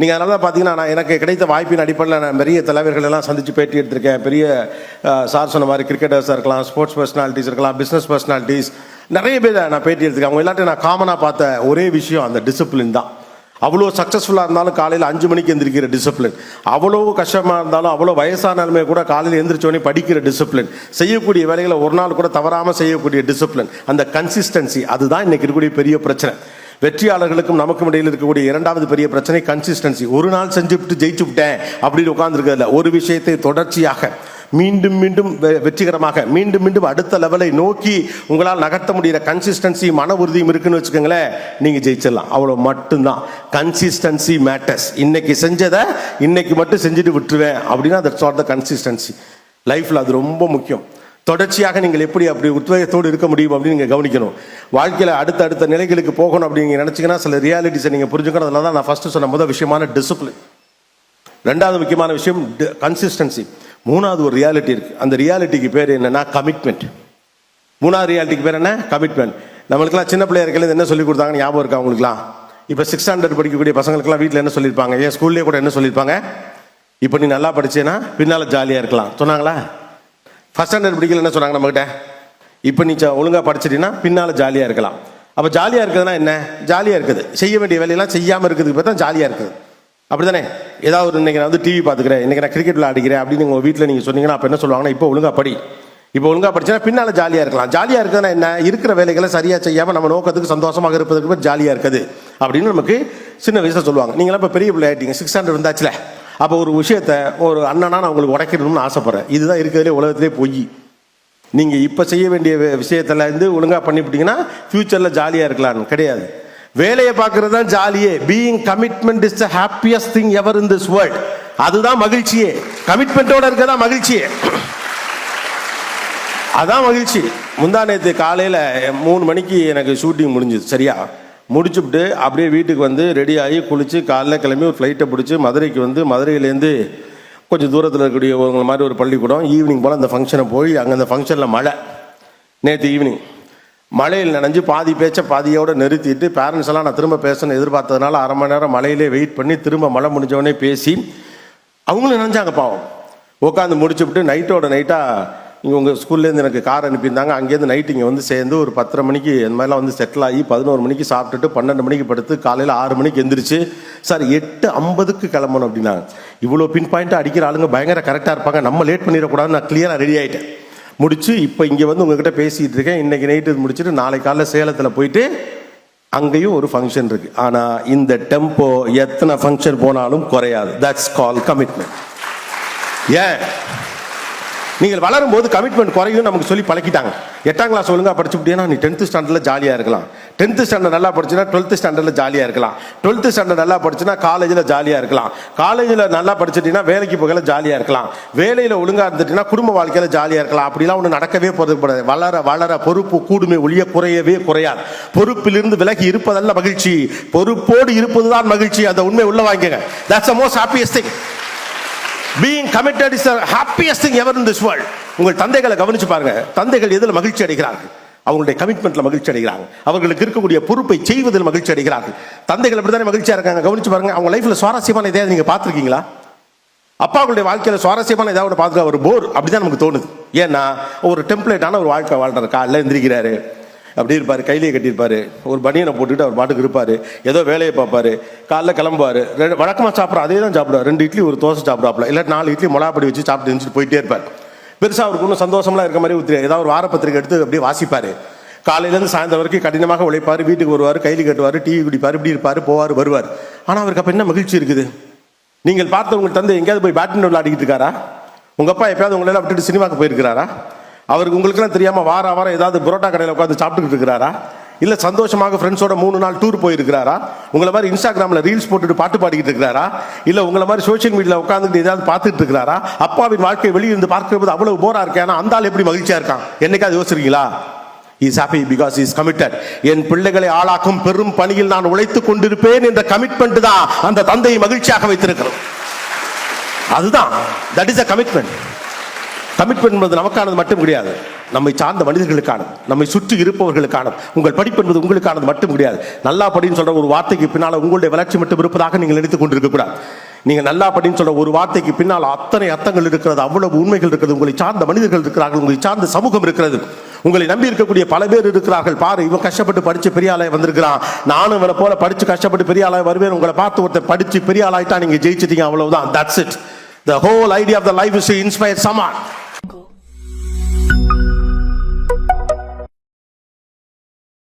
நீங்கள் அதனால தான் பார்த்தீங்கன்னா நான் எனக்கு கிடைத்த வாய்ப்பின் அடிப்படையில் நான் பெரிய தலைவர்கள் எல்லாம் சந்தித்து பேட்டி எடுத்திருக்கேன். பெரிய சார் சொன்ன மாதிரி கிரிக்கெட்டர்ஸாக இருக்கலாம் ஸ்போர்ட்ஸ் பர்சனாலிட்டிஸ் இருக்கலாம் பிஸ்னஸ் பர்சனாலிட்டிஸ் நிறைய பேர் நான் பேட்டி எடுத்திருக்கேன். அவங்க எல்லாத்தையும் நான் காமனாக பார்த்த ஒரே விஷயம் அந்த டிசிப்ளின் தான். அவ்வளோ சக்ஸஸ்ஃபுல்லாக இருந்தாலும் காலையில் அஞ்சு மணிக்கு எந்திரிக்கிற டிசிப்ளின் அவ்வளோ கஷ்டமாக இருந்தாலும் அவ்வளோ வயசானாலுமே கூட காலையில் எந்திரிச்சோடனே படிக்கிற டிசிப்ளின் செய்யக்கூடிய வேலைகளை ஒரு நாள் கூட தவறாமல் செய்யக்கூடிய டிசிப்ளின் அந்த கன்சிஸ்டன்சி அதுதான் இன்றைக்கி இருக்கக்கூடிய பெரிய பிரச்சனை. வெற்றியாளர்களுக்கும் நமக்கும் இடையில் இருக்கக்கூடிய இரண்டாவது பெரிய பிரச்சனை கன்சிஸ்டன்சி ஒரு நாள் செஞ்சுவிட்டு ஜெயிச்சு விட்டேன் அப்படின்னு உட்காந்துருக்கதில்ல ஒரு விஷயத்தை தொடர்ச்சியாக மீண்டும் மீண்டும் வெ- வெற்றிகரமாக மீண்டும் மீண்டும் அடுத்த லெவலை நோக்கி உங்களால் நகர்த்த முடிகிற கன்சிஸ்டன்சி மன உறுதியும் இருக்குன்னு வச்சுக்கோங்களேன் நீங்கள் ஜெயிச்சிடலாம். அவ்வளோ மட்டும்தான். கன்சிஸ்டன்சி மேட்டர்ஸ் இன்னைக்கு செஞ்சதை இன்னைக்கு மட்டும் செஞ்சுட்டு விட்டுருவேன் அப்படின்னா தட்ஸ் ஆர் த கன்சிஸ்டன்சி லைஃப்பில் அது ரொம்ப முக்கியம். தொடர்ச்சியாக நீங்கள் எப்படி அப்படி உத்வேகத்தோடு இருக்க முடியும் அப்படின்னு நீங்கள் கவனிக்கணும். வாழ்க்கையில் அடுத்த அடுத்த நிலைகளுக்கு போகணும் அப்படின்னு நீங்கள் நினச்சிங்கன்னா சில ரியாலிட்டிஸை நீங்கள் புரிஞ்சுக்கணும். அதனால தான் நான் ஃபஸ்ட்டு சொன்ன முதல் விஷயமான டிசிப்ளின் ரெண்டாவது முக்கியமான விஷயம் கன்சிஸ்டன்சி மூணாவது ஒரு ரியாலிட்டி இருக்குது அந்த ரியாலிட்டிக்கு பேர் என்னென்னா கமிட்மெண்ட் மூணாவது ரியாலிட்டிக்கு பேர் என்ன? கமிட்மெண்ட் நம்மளுக்குலாம் சின்ன பிள்ளையா இருக்கிறது என்ன சொல்லி கொடுத்தாங்கன்னு ஞாபகம் இருக்கா அவங்களுக்குலாம் இப்போ சிக்ஸ் ஸ்டாண்டர்ட் படிக்கக்கூடிய பசங்களுக்குலாம் வீட்டில் என்ன சொல்லியிருப்பாங்க? ஏன் ஸ்கூல்லேயே கூட என்ன சொல்லியிருப்பாங்க? இப்போ நீ நல்லா படிச்சேன்னா பின்னால் ஜாலியாக இருக்கலாம். சொன்னாங்களா? ஃபர்ஸ்ட் ஸ்டாண்டர்ட் படிக்கல என்ன சொன்னாங்க நம்மகிட்ட? இப்போ நீ ஒழுங்காக படிச்சிட்டின்னா படிச்சிட்டீங்கன்னா பின்னால் ஜாலியாக இருக்கலாம். அப்போ ஜாலியாக இருக்குதுன்னா என்ன? ஜாலியாக இருக்குது. செய்ய வேண்டிய வேலையெல்லாம் செய்யாமல் இருக்கிறதுக்கு பார்த்தா ஜாலியாக இருக்குது. அப்படிதானே ஏதாவது ஒரு இன்னைக்கு நான் வந்து டிவி பார்த்துக்கிறேன். இன்றைக்கி நான் கிரிக்கெட் விளையாடிக்கிறேன் அப்படின்னு உங்கள் வீட்டில் நீங்கள் சொன்னீங்கன்னா அப்போ என்ன சொல்லுவாங்கன்னா இப்போ ஒழுங்காக படி. இப்போ ஒழுங்காக படிச்சுன்னா பின்னால் ஜாலியாக இருக்கலாம். ஜாலியாக இருக்குதுன்னா என்ன? இருக்கிற வேலைகளை சரியாக செய்யாமல் நம்ம நோக்கத்துக்கு சந்தோஷமாக இருப்பதற்கு ஜாலியாக இருக்குது. அப்படின்னு நமக்கு சின்ன வயசில் சொல்லுவாங்க. நீங்களாம் இப்போ பெரிய பிள்ளை ஆகிட்டீங்க சிக்ஸ் ஹண்ட்ரட் வந்தாச்சுல. அப்போ ஒரு விஷயத்த ஒரு அண்ணனா நான் உங்களுக்கு உடைக்கணும்னு ஆசைப்பட்றேன். இதுதான் இருக்கிறதுலே உலகத்திலே பொய். நீங்கள் இப்போ செய்ய வேண்டிய விஷயத்தில் இருந்து ஒழுங்காக பண்ணிவிட்டீங்கன்னா ஃப்யூச்சரில் ஜாலியாக இருக்கலாம்னு கிடையாது. வேலையை பார்க்கறது தான் ஜாலியே. Being commitment is the happiest thing ever in this world அதுதான் மகிழ்ச்சியே. கமிட்மெண்ட்டோட இருக்கதான் மகிழ்ச்சியே. அதான் மகிழ்ச்சி. முந்தா நேற்று காலையில் மூணு மணிக்கு எனக்கு ஷூட்டிங் முடிஞ்சுது சரியா? முடிச்சுவிட்டு அப்படியே வீட்டுக்கு வந்து ரெடி ஆகி குளித்து காலைல கிளம்பி ஒரு ஃப்ளைட்டை பிடிச்சி மதுரைக்கு வந்து மதுரையிலேருந்து கொஞ்சம் தூரத்தில் இருக்கக்கூடிய உங்களை மாதிரி ஒரு பள்ளிக்கூடம். ஈவினிங் போல் அந்த ஃபங்க்ஷனை போய் அங்கே அந்த ஃபங்க்ஷனில் மழை. நேற்று ஈவினிங் மழையில் நனைஞ்சு பாதி பேச்சை பாதியோட நிறுத்திட்டு பேரண்ட்ஸ் எல்லாம் நான் திரும்ப பேசணும்னு எதிர்பார்த்ததுனால அரை மணி நேரம் மழையிலே வெயிட் பண்ணி திரும்ப மழை முடிஞ்சவொடனே பேசி அவங்களும் நினைஞ்சாங்க பாவம். உட்காந்து முடிச்சுவிட்டு நைட்டோட நைட்டாக இங்கே உங்கள் ஸ்கூல்லேருந்து எனக்கு கார் அனுப்பியிருந்தாங்க. அங்கேருந்து நைட் இங்கே வந்து சேர்ந்து ஒரு பத்தரை மணிக்கு இந்த மாதிரிலாம் வந்து செட்டில் ஆகி பதினோரு மணிக்கு சாப்பிட்டுட்டு பன்னெண்டு மணிக்கு படுத்து காலையில் ஆறு மணிக்கு எந்திரிச்சு சார் எட்டு ஐம்பதுக்கு கிளம்பணும் அப்படின்னாங்க. இவ்வளோ பின் பாயிண்ட்டாக அடிக்கிற ஆளுங்க பயங்கர கரெக்டாக இருப்பாங்க. நம்ம லேட் பண்ணிடக்கூடாதுன்னு நான் கிளியராக ரெடி ஆகிட்டேன் முடிச்சு இப்போ இங்கே வந்து உங்ககிட்ட பேசிகிட்டு இருக்கேன். இன்றைக்கி நைட்டு முடிச்சுட்டு நாளை காலையில் சேலத்தில் போயிட்டு அங்கேயும் ஒரு ஃபங்க்ஷன் இருக்குது ஆனால் இந்த டெம்போ எத்தனை ஃபங்க்ஷன் போனாலும் குறையாது. தட்ஸ் கால் கமிட்மெண்ட் ஏன் நீங்கள் வளரும் போது கமிட்மெண்ட் குறையும் நமக்கு சொல்லி பழக்கிட்டாங்க. எட்டாம் கிளாஸ் ஒழுங்காக படிச்சுட்டீங்கன்னா நீ டென்த்து ஸ்டாண்டர்டில் ஜாலியாக இருக்கலாம். டென்த்து ஸ்டாண்டர்ட் நல்லா படிச்சுன்னா டுவெல்த்து ஸ்டாண்டர்டில் ஜாலியாக இருக்கலாம். டுவெல்த்து ஸ்டாண்டர்ட் நல்லா படிச்சுன்னா காலேஜில் ஜாலியாக இருக்கலாம். காலேஜில் நல்லா படிச்சிட்டீங்கன்னா வேலைக்கு போகல ஜாலியாக இருக்கலாம். வேலையில் ஒழுங்காக இருந்துட்டீங்கன்னா குடும்ப வாழ்க்கையில் ஜாலியாக இருக்கலாம். அப்படிலாம் ஒன்று நடக்கவே போகிறது கூடாது. வளர வளர பொறுப்பு கூடுமே ஒழிய குறையவே குறையாது. பொறுப்பிலிருந்து விலகி இருப்பதல்ல மகிழ்ச்சி. பொறுப்போடு இருப்பது தான் மகிழ்ச்சி. அந்த உண்மை உள்ள வாங்கிங்க that's the most happiest being committed is happiest thing ever in this world உங்கள் தந்தைகளை கவனிச்சு பாருங்க. தந்தைகள் எதில் மகிழ்ச்சி அடைகிறார்கள்? அவங்களுடைய கமிட்மெண்ட்ல மகிழ்ச்சி அடைகிறாங்க அவர்களுக்கு இருக்கக்கூடிய பொறுப்பை செய்வதில் மகிழ்ச்சி அடைகிறார்கள். தந்தைகள் அப்படித்தானே மகிழ்ச்சியா இருக்காங்க? கவனிச்சு பாருங்க. அவங்க லைஃப்ல சுவாரஸ்யமான இதை நீங்க பார்த்துருக்கீங்களா? அப்பாவுடைய வாழ்க்கையில சுவாரஸ்யமான ஏதாவது பார்த்துக்க ஒரு போர் அப்படிதான் நமக்கு தோணுது. ஏன்னா ஒரு டெம்ப்ளேட்டான ஒரு வாழ்க்கை வாழ்றாரு காலைல எந்திரிக்கிறாரு. அப்படி இருப்பார் கையிலேயே கட்டியிருப்பார். ஒரு பனியனை போட்டுக்கிட்டு அவர் பாட்டுக்கு இருப்பார். ஏதோ வேலையை பார்ப்பார். காலைல கிளம்புவார். ரெண்டு வழக்கமாக சாப்பிட்றோம் அதே தான் சாப்பிடுவார் ரெண்டு இட்லி ஒரு தோசை சாப்பிடாப்புல இல்லை நாலு இட்லி மிளகாப்படி வச்சு சாப்பிட்டு இருந்துட்டு போயிட்டே இருப்பார். பெருசாக அவருக்கு ஒன்றும் சந்தோஷம்லாம் இருக்க மாதிரி ஊற்றி ஏதாவது ஒரு வாரப்பத்திரிக்கை எடுத்து அப்படியே வாசிப்பார். காலையிலேருந்து சாயந்தரம் வரைக்கும் கடினமாக உழைப்பார் வீட்டுக்கு வருவார் கையில் கட்டுவார் டீ குடிப்பார் இப்படி இருப்பார் போவார் வருவார். ஆனால் அவருக்கு அப்போ என்ன மகிழ்ச்சி இருக்குது? நீங்கள் பார்த்த உங்கள் தந்தை எங்கேயாவது போய் பேட்மிண்டன் விளையாடிக்கிட்டு இருக்காரா? உங்கள் அப்பா எப்பயாவது உங்களெல்லாம் விட்டுட்டு சினிமாக்கு போயிருக்கிறாரா? அவருக்கு உங்களுக்குலாம் தெரியாமல் வார வாரம் ஏதாவது புரோட்டா கடையில் உட்காந்து சாப்பிட்டுக்கிட்டு இருக்கிறாரா? இல்லை சந்தோஷமாக ஃப்ரெண்ட்ஸோட மூணு நாள் டூர் போயிருக்கிறாரா? உங்களை மாதிரி இன்ஸ்டாகிராமில் ரீல்ஸ் போட்டுட்டு பாட்டு பாடிக்கிட்டு இருக்கிறாரா? இல்லை உங்களை மாதிரி சோஷியல் மீடியாவில் உட்காந்துட்டு ஏதாவது பார்த்துட்டு இருக்கிறாரா? அப்பாவின் வாழ்க்கை வெளியிருந்து பார்க்கிறது அவ்வளோ போராக இருக்கேன் ஆனா அந்த ஆள் எப்படி மகிழ்ச்சியாக இருக்கான்? என்னைக்காவது யோசிச்சிருக்கீங்களா? Is happy because is committed என் பிள்ளைகளை ஆளாக்கும் பெரும் பணியில் நான் உழைத்துக் கொண்டிருப்பேன் என்ற கமிட்மெண்ட் தான் அந்த தந்தையை மகிழ்ச்சியாக வைத்திருக்கிறோம் அதுதான். That is a commitment commitment என்பது நமக்கானது மட்டும் கிடையாது. நம்மை சார்ந்த மனிதர்களுக்கானது நம்மை சுற்றி இருப்பவர்களுக்கானது உங்கள் படிப்பு என்பது உங்களுக்கானது மட்டும் கிடையாது. நல்லா படின்னு சொல்ற ஒரு வார்த்தைக்கு பின்னால் உங்களுடைய வளர்ச்சி மட்டும் இருப்பதாக நீங்கள் நினைத்துக் கொண்டிருக்க கூடாது. நல்லா படின்னு சொல்ற ஒரு வார்த்தைக்கு பின்னால் அத்தனை அர்த்தங்கள் இருக்கிறது அவ்வளவு உண்மைகள் இருக்கிறது. உங்களை சார்ந்த மனிதர்கள் இருக்கிறார்கள் உங்களை சார்ந்த சமூகம் இருக்கிறது. உங்களை நம்பி இருக்கக்கூடிய பல பேர் இருக்கிறார்கள். பாரு இவன் கஷ்டப்பட்டு படிச்சு பெரிய ஆளாய் வந்திருக்கிறான். நானும் இவனை போல படிச்சு கஷ்டப்பட்டு பெரிய ஆளாய் வருவேன். உங்களை பார்த்து ஒருத்தர் படிச்சு பெரிய ஆளாயிட்டா நீங்க ஜெயிச்சிட்டீங்க அவ்வளவுதான். That's it the whole idea of the life is inspire Zaman